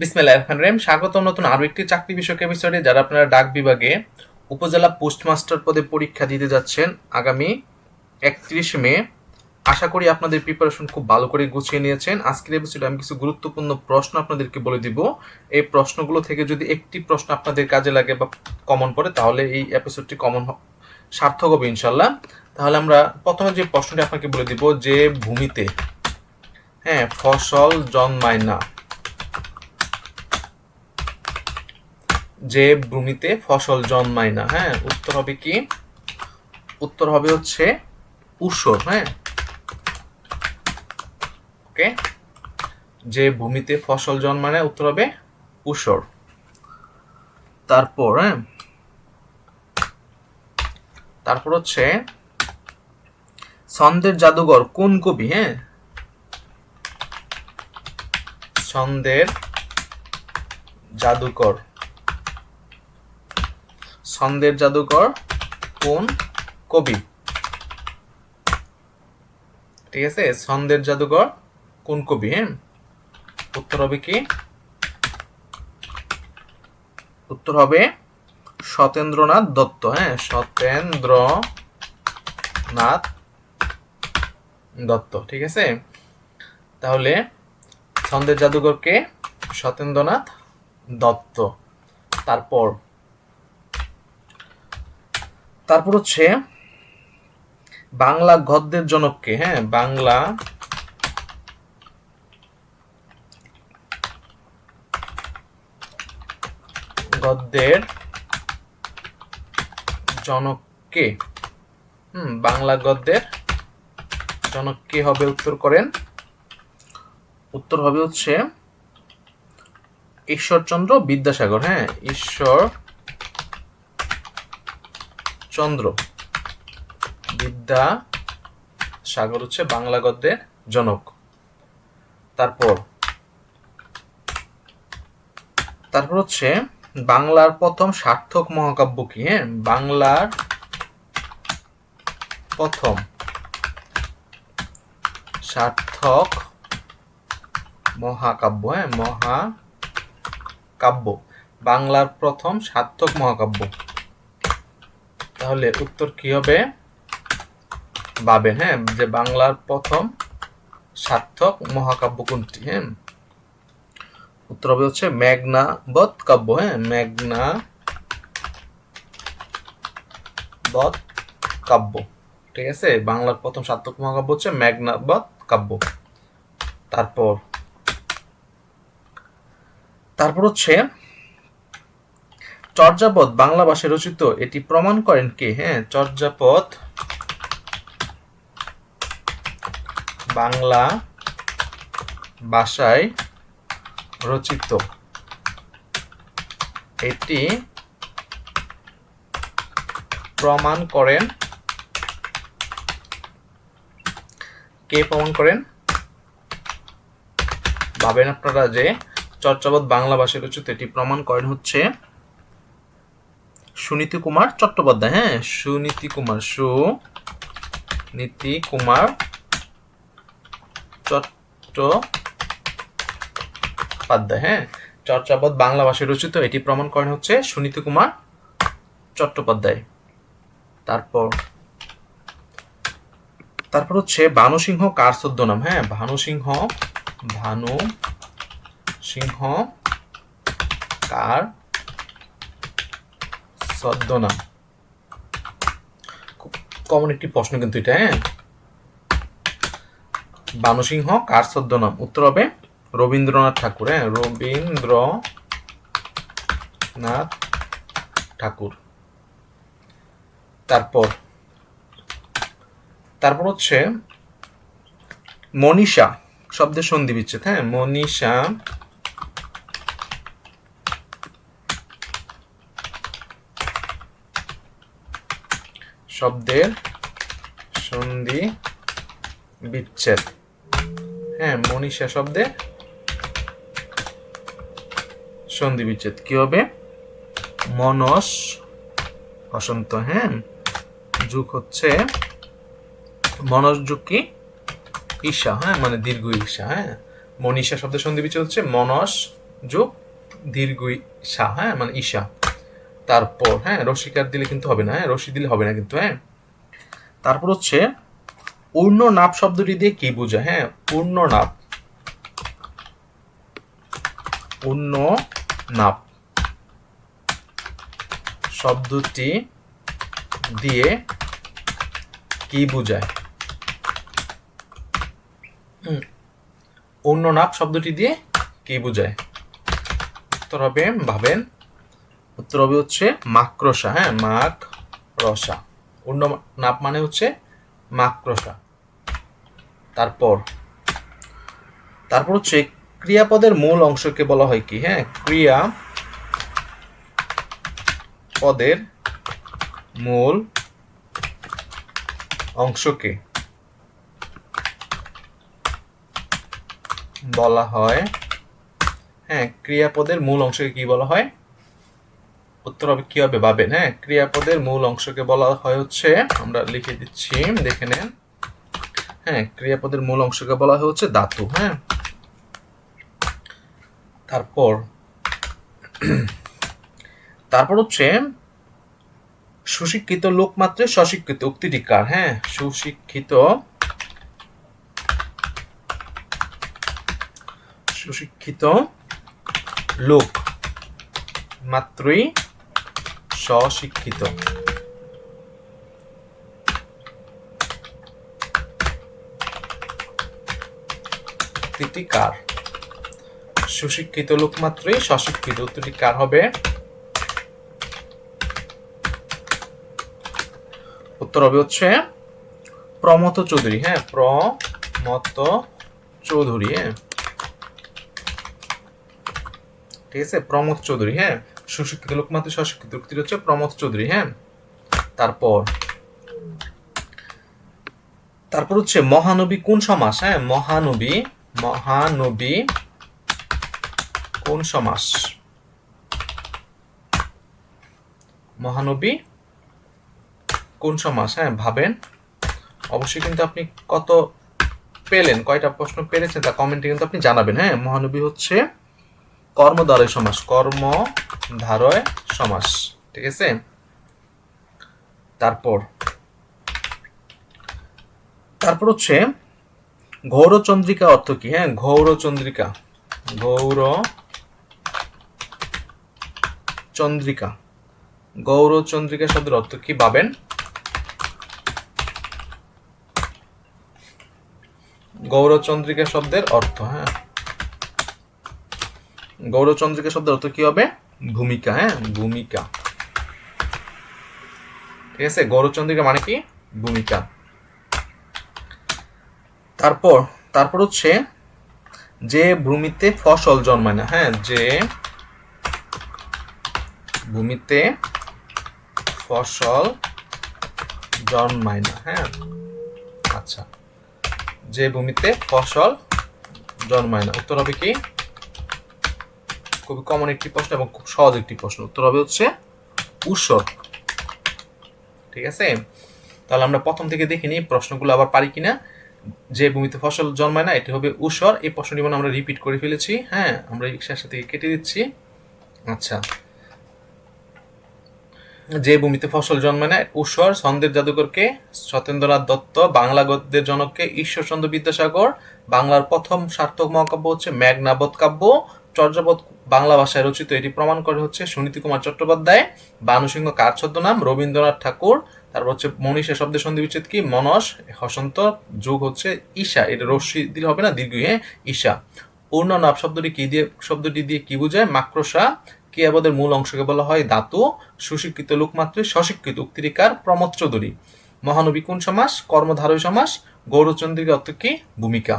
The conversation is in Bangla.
বিসমিল্লাহ রহমান রহিম। স্বাগতম নতুন আরও একটি চাকরি বিষয়ক এপিসোডে যারা আপনারা ডাক বিভাগে উপজেলা পোস্টমাস্টার পদে পরীক্ষা দিতে যাচ্ছেন আগামী একত্রিশ মে, আশা করি আপনাদের প্রিপারেশন খুব ভালো করে গুছিয়ে নিয়েছেন। আজকের এপিসোডে আমি কিছু গুরুত্বপূর্ণ প্রশ্ন আপনাদেরকে বলে দিব। এই প্রশ্নগুলো থেকে যদি একটি প্রশ্ন আপনাদের কাজে লাগে বা কমন পড়ে, তাহলে এই এপিসোডটি কমন সার্থক হবে ইনশাল্লাহ তাহলে আমরা প্রথমে যে প্রশ্নটি আপনাকে বলে দিব, যে ভূমিতে হ্যাঁ ফসল জন্মায় না। যে ভূমিতে ফসল জন্মায় না হ্যাঁ? উত্তর হবে কি? উত্তর হবে হচ্ছে উসর হ্যাঁ? ওকে? যে ভূমিতে ফসল জন্মায় না, উত্তর হবে উসর তারপর হ্যাঁ? তারপর হচ্ছে ছন্দের জাদুঘর কোন কবি হ্যাঁ? ছন্দের জাদুকর ছন্দের জাদুকর কোন? কবি। ঠিক আছে, ছন্দের জাদুকর কোন কবি হ্যাঁ? উত্তর হবে কি? উত্তর হবে সতেন্দ্রনাথ দত্ত হ্যাঁ? সতেন্দ্রনাথ দত্ত, ঠিক আছে? তাহলে ছন্দের জাদুকরকে সতেন্দ্রনাথ দত্ত। তারপর তারপর হচ্ছে বাংলা গদ্যের জনককে হ্যাঁ বাংলা গদ্যের জনককে, হুম, বাংলা গদ্যের জনক কে হবে উত্তর করেন। উত্তর হবে হচ্ছে ঈশ্বরচন্দ্র বিদ্যাসাগর হ্যাঁ ঈশ্বর চন্দ্র। বিদ্যা সাগর হচ্ছে বাংলা গদ্যের জনক। তারপর তারপর হচ্ছে বাংলার প্রথম সার্থক মহাকাব্য কি হ্যাঁ? বাংলার প্রথম সার্থক মহাকাব্য হ্যাঁ? মহাকাব্য। বাংলার প্রথম সার্থক মহাকাব্য। তাহলে উত্তর কি হবে? ভাবেন হ্যাঁ? যে বাংলার প্রথম সার্থক মহাকাব্য কোনটি হ্যাঁ? উত্তর হবে হচ্ছে মেঘনা বধ কাব্য হ্যাঁ? মেঘনা বধ কাব্য। ঠিক আছে? বাংলার প্রথম সার্থক মহাকাব্য হচ্ছে মেঘনা বধ কাব্য। তারপর তারপর হচ্ছে চর্যাপদ বাংলা ভাষায় রচিত, এটি প্রমাণ করেন কে? হ্যাঁ চর্যাপদ বাংলা ভাষায় রচিত। এটি প্রমাণ করেন কে? প্রমাণ করেন? ভাবেন আপনারা যে চর্চাবোধ বাংলা ভাষায় রচিত, এটি প্রমাণ করেন হচ্ছে সুনীতি কুমার চট্টোপাধ্যায় হ্যাঁ? সুনীতি কুমার সুনীতি কুমার চট্টোপাধ্যায় হ্যাঁ? চর্চাবোধ বাংলা ভাষায় রচিত, এটি প্রমাণ করেন হচ্ছে সুনীতি কুমার চট্টোপাধ্যায়। তারপর তারপর হচ্ছে ভানু সিংহ কার নাম হ্যাঁ? ভানু সিংহ ভানু সিংহ কার ছদ্মনাম কমন একটি প্রশ্ন কিন্তু এটা হ্যাঁ? ভানু সিংহ কার ছদ্মনাম উত্তর হবে রবীন্দ্রনাথ ঠাকুর হ্যাঁ? রবীন্দ্রনাথ ঠাকুর। তারপর তারপর হচ্ছে মনীষা, শব্দের সন্ধি বিচ্ছেদ হ্যাঁ? মনীষা শব্দের সন্ধি বিচ্ছেদ। হ্যাঁ মনীষা শব্দে সন্ধি বিচ্ছেদ। কি হবে? মনস অসন্ত হ্যাঁ? যুগ হচ্ছে মনস যুগ কি? ঈশা হ্যাঁ? মানে দীর্ঘ ঈশা হ্যাঁ? মনীষা শব্দের সন্ধি বিচ্ছেদ হচ্ছে মনস যুগ দীর্ঘ ঈশা হ্যাঁ? মানে ঈশা। তারপর হ্যাঁ রসিকার দিলে কিন্তু হবে না হ্যাঁ রশি দিলে হবে না কিন্তু হ্যাঁ। তারপর হচ্ছে পূর্ণ নাপ শব্দটি দিয়ে কি বোঝায় হ্যাঁ পূর্ণ নাপ। পূর্ণ নাপ শব্দটি দিয়ে কি বোঝায়? অন্য নাপ শব্দটি দিয়ে কি বোঝায়? উত্তর হবে, ভাবেন। উত্তর হবে হচ্ছে মাক্রসা হ্যাঁ মাক রসা অন্য নাপ মানে হচ্ছে মাক্রসা তারপর তারপর হচ্ছে ক্রিয়াপদের মূল অংশকে বলা হয় কি হ্যাঁ ক্রিয়া পদের মূল অংশকে বলা হয় হ্যাঁ ক্রিয়াপদের মূল অংশকে কি বলা হয়? উত্তর হবে কি হবে ভাবেন হ্যাঁ ক্রিয়াপদের মূল অংশকে বলা হয় হচ্ছে, আমরা লিখে দিচ্ছি, দেখে নেন। হ্যাঁ ক্রিয়াপদের মূল অংশকে বলা হয় হচ্ছে ধাতু হ্যাঁ। তারপর তারপর হচ্ছে, সুশিক্ষিত লোক মাত্রে স্বশিক্ষিত উক্তিটি কার? হ্যাঁ সুশিক্ষিত সুশিক্ষিত লোক মাত্রই স্বশিক্ষিত। উক্তিটি কার? সুশিক্ষিত লোক মাত্রই স্বশিক্ষিত। উত্তরটি কার হবে? উত্তর হবে হচ্ছে প্রমত চৌধুরী। হ্যাঁ প্রমত চৌধুরী হ্যাঁ। ঠিক আছে? প্রমোদ চৌধুরী হ্যাঁ। সুশিক্ষিত লোক মাত্র স্বশিক্ষিত উক্তিটি হচ্ছে প্রমোদ চৌধুরী হ্যাঁ? তারপর তারপর হচ্ছে মহানবী কোন সমাস হ্যাঁ? মহানবী মহানবী কোন সমাস? মহানবী কোন সমাস হ্যাঁ? ভাবেন। অবশ্যই কিন্তু আপনি কত পেলেন, কয়টা প্রশ্ন পেরেছেন তা কমেন্টে কিন্তু আপনি জানাবেন হ্যাঁ? মহানবী হচ্ছে কর্মধারয় সমাস কর্মধারয় সমাস, ঠিক আছে? তারপর তারপর হচ্ছে গৌরচন্দ্রিকা অর্থ কি? হ্যাঁ গৌরচন্দ্রিকা গৌর চন্দ্রিকা গৌরচন্দ্রিকা শব্দের অর্থ কি ভাবেন গৌরচন্দ্রিকা শব্দের অর্থ হ্যাঁ। গৌরচন্দ্রিকা শব্দের অর্থ কি হবে? ভূমিকা হ্যাঁ? ভূমিকা। ঠিক আছে? গৌরচন্দ্রিকা মানে কি? ভূমিকা। তারপর তারপর হচ্ছে যে ভূমিতে ফসল জন্মায় না হ্যাঁ? যে ভূমিতে ফসল জন্মায় না হ্যাঁ? আচ্ছা। যে ভূমিতে ফসল জন্মায় না, উত্তর হবে কি? খুবই কমন একটি প্রশ্ন এবং খুব সহজ একটি প্রশ্ন। উত্তর হবে হচ্ছে উৎসর ঠিক আছে? তাহলে আমরা প্রথম থেকে দেখে নিই প্রশ্নগুলো আবার পারি কিনা। যে ভূমিতে ফসল জন্মায় না, এটি হবে উৎসর এই প্রশ্নটি মানে আমরা রিপিট করে ফেলেছি হ্যাঁ? আমরা রিক্সার সাথে কেটে দিচ্ছি। আচ্ছা। যে ভূমিতে ফসল জন্মায় না উৎসর ছন্দের জাদুকরকে সত্যেন্দ্রনাথ দত্ত বাংলা গদ্যের জনককে ঈশ্বরচন্দ্র বিদ্যাসাগর, বাংলার প্রথম সার্থক মহাকাব্য হচ্ছে মেঘনাবধ কাব্য। চর্যাপদ বাংলা ভাষায় রচিত এটি প্রমাণ করে হচ্ছে সুনীতি কুমার চট্টোপাধ্যায় বানুসিংহ কার ছদ্মনাম, রবীন্দ্রনাথ ঠাকুর, তারপর হচ্ছে মনীষা শব্দের সন্ধি বিচ্ছেদ কি? মনস, হসন্ত, যোগ হচ্ছে ঈশা, এটা রশ্মি দিলে হবে না দীর্ঘ হ্যাঁ ঈশা। পূর্ণ নাপ শব্দটি কি দিয়ে, শব্দটি দিয়ে কি বোঝায়? মাক্রসা ক্রিয়াপদের মূল অংশকে বলা হয় ধাতু সুশিক্ষিত লোকমাত্রে স্বশিক্ষিত উক্তিরিকার প্রমোদ চৌধুরী। মহানবী কোন সমাস? কর্মধারয় সমাস? গৌরচন্দ্রিকা অর্থ কি? ভূমিকা।